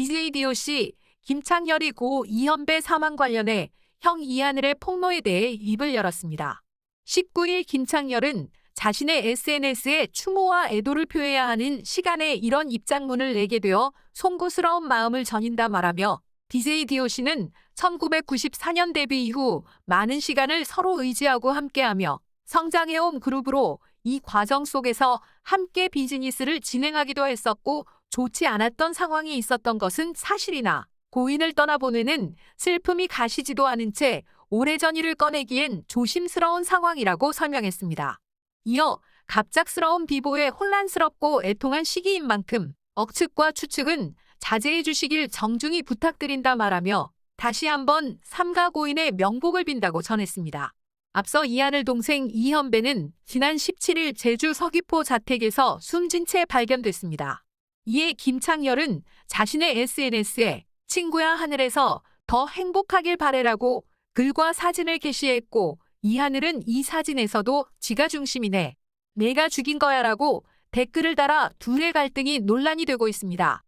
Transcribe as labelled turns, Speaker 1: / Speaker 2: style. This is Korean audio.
Speaker 1: DJ DOC 김창열이 고 이현배 사망 관련해 형 이하늘의 폭로에 대해 입을 열었습니다. 19일 김창열은 자신의 SNS에 추모와 애도를 표해야 하는 시간에 이런 입장문을 내게 되어 송구스러운 마음을 전인다 말하며 DJ DOC는 1994년 데뷔 이후 많은 시간을 서로 의지하고 함께하며 성장해온 그룹으로 이 과정 속에서 함께 비즈니스를 진행하기도 했었고 좋지 않았던 상황이 있었던 것은 사실이나 고인을 떠나보내는 슬픔이 가시지도 않은 채 오래전 일을 꺼내기엔 조심스러운 상황이라고 설명했습니다. 이어 갑작스러운 비보에 혼란스럽고 애통한 시기인 만큼 억측과 추측은 자제해 주시길 정중히 부탁드린다 말하며 다시 한번 삼가 고인의 명복을 빈다고 전했습니다. 앞서 이하늘 동생 이현배는 지난 17일 제주 서귀포 자택에서 숨진 채 발견됐습니다. 이에 김창열은 자신의 SNS에 친구야 하늘에서 더 행복하길 바래라고 글과 사진을 게시했고 이 하늘은 이 사진에서도 지가 중심이네. 내가 죽인 거야라고 댓글을 달아 둘의 갈등이 논란이 되고 있습니다.